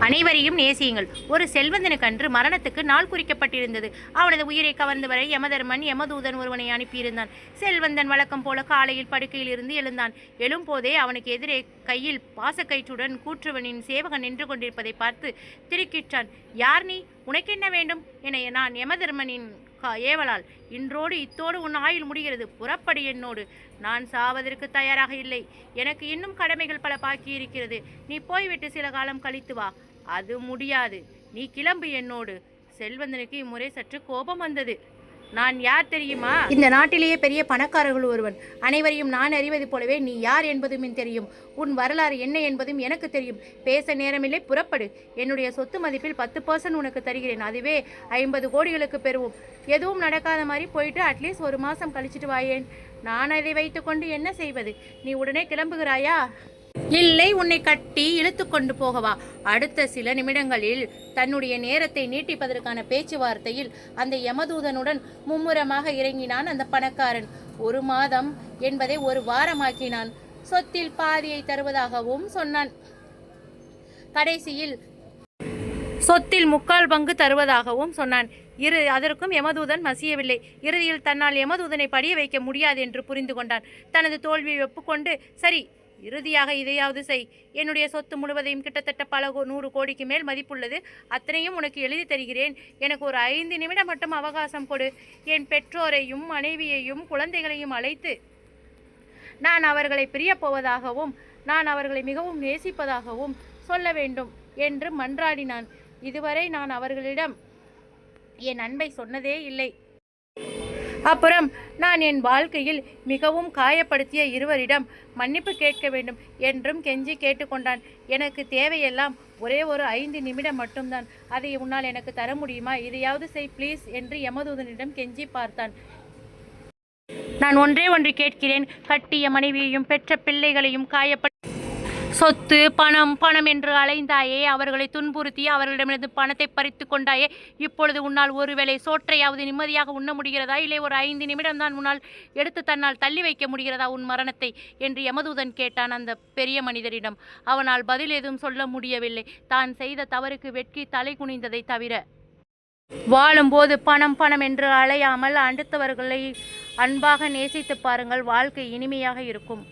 அனைவரையும் நேசியுங்கள். ஒரு செல்வந்தனுக்கன்று மரணத்துக்கு நாள் குறிக்கப்பட்டிருந்தது. அவனது உயிரை கவர்ந்தவரை யமதர்மன் யமதூதன் ஒருவனை அனுப்பியிருந்தான். செல்வந்தன் வழக்கம் போல காலையில் படுக்கையில் இருந்து எழுந்தான். எழும்போதே அவனுக்கு எதிரே கையில் பாசக்கயிற்றுடன் கூற்றுவனின் சேவகன் நின்று கொண்டிருப்பதை பார்த்து திருக்கிற்றான் யார் நீ? உனக்கென்ன வேண்டும்? என நான் யமதர்மனின் கா- ஏவலால். இன்றோடு இத்தோடு உன் ஆயுள் முடிகிறது. புறப்படி என்னோடு. நான் சாவதற்கு தயாராக இல்லை. எனக்கு இன்னும் கடமைகள் பல பாக்கி இருக்கிறது நீ போய்விட்டு சில காலம் கழித்து வா. அது முடியாது. நீ கிளம்பு என்னோடு. செல்வந்தனுக்கு இம்முறை சற்று கோபம் வந்தது. நான் யார் தெரியுமா? இந்த நாட்டிலேயே பெரிய பணக்காரர்கள் ஒருவன். அனைவரையும் நான் அறிவது போலவே நீ யார் என்பதும் தெரியும். உன் வரலாறு என்ன என்பதும் எனக்கு தெரியும். பேச நேரமில்லை புறப்படு. என்னுடைய சொத்து மதிப்பில் பத்து பர்சன்ட் உனக்கு தருகிறேன். அதுவே ஐம்பது கோடிகளுக்கு பெறுவோம். எதுவும் நடக்காத மாதிரி போயிட்டு அட்லீஸ்ட் ஒரு மாதம் கழிச்சிட்டு வாயேன். நான் அதை வைத்துக்கொண்டு என்ன செய்வது? நீ உடனே கிளம்புகிறாயா? இல்லை உன்னை கட்டி இழுத்து கொண்டு போகவா. அடுத்த சில நிமிடங்களில் தன்னுடைய நேரத்தை நீட்டிப்பதற்கான பேச்சுவார்த்தையில் அந்த யமதூதனுடன் மும்முரமாக இறங்கினான் அந்த பணக்காரன். ஒரு மாதம் என்பதை ஒரு வாரமாக்கினான். சொத்தில் பாதியை தருவதாகவும் சொன்னான். கடைசியில் சொத்தில் முக்கால் பங்கு தருவதாகவும் சொன்னான். இரு அதற்கும் யமதூதன் மசியவில்லை. இறுதியில் தன்னால் யமதூதனை படிய வைக்க முடியாது என்று புரிந்து கொண்டான். தனது தோல்வியை ஒப்புக்கொண்டு சரி இறுதியாக இதையாவது செய். என்னுடைய சொத்து முழுவதையும் கிட்டத்தட்ட பல கோ- நூறு கோடிக்கு மேல் மதிப்புள்ளது. அத்தனையும் உனக்கு எழுதி தருகிறேன். எனக்கு ஒரு ஐந்து நிமிடம் மட்டும் அவகாசம் கொடு. என் பெற்றோரையும் மனைவியையும் குழந்தைகளையும் அழைத்து. நான் அவர்களை பிரியப்போவதாகவும் நான் அவர்களை மிகவும் நேசிப்பதாகவும் சொல்ல வேண்டும் என்று மன்றாடினான். இதுவரை நான் அவர்களிடம் என் அன்பை சொன்னதே இல்லை. அப்புறம் நான் என் வாழ்க்கையில் மிகவும் காயப்படுத்திய இருவரிடம் மன்னிப்பு கேட்க வேண்டும் என்றும் கெஞ்சி கேட்டுக்கொண்டான். எனக்கு தேவையெல்லாம் ஒரே ஒரு ஐந்து நிமிடம் மட்டும்தான். அதை உன்னால் எனக்கு தர முடியுமா? இதையாவது செய் ப்ளீஸ் என்று யமதூதனிடம் கெஞ்சி பார்த்தான். நான் ஒன்றே ஒன்று கேட்கிறேன். கட்டிய மனைவியையும் பெற்ற பிள்ளைகளையும் காயப்ப சொத்து பணம் பணம் என்று அலைந்தாயே அவர்களை துன்புறுத்தி அவர்களிடமிருந்து பணத்தை பறித்து கொண்டாயே இப்பொழுது உன்னால் ஒருவேளை சோற்றையாவது நிம்மதியாக உண்ண முடிகிறதா? இல்லை ஒரு ஐந்து நிமிடம் தான் உன்னால் எடுத்து தன்னால் தள்ளி வைக்க முடிகிறதா உன் மரணத்தை? என்று யமதூதன் கேட்டான் அந்த பெரிய மனிதரிடம். அவனால் பதில் எதுவும் சொல்ல முடியவில்லை. தான் செய்த தவறுக்கு வெட்கி தலை குனிந்ததை தவிர. வாழும்போது பணம் பணம் என்று அலையாமல் அடுத்தவர்களை அன்பாக நேசித்து பாருங்கள். வாழ்க்கை இனிமையாக இருக்கும்.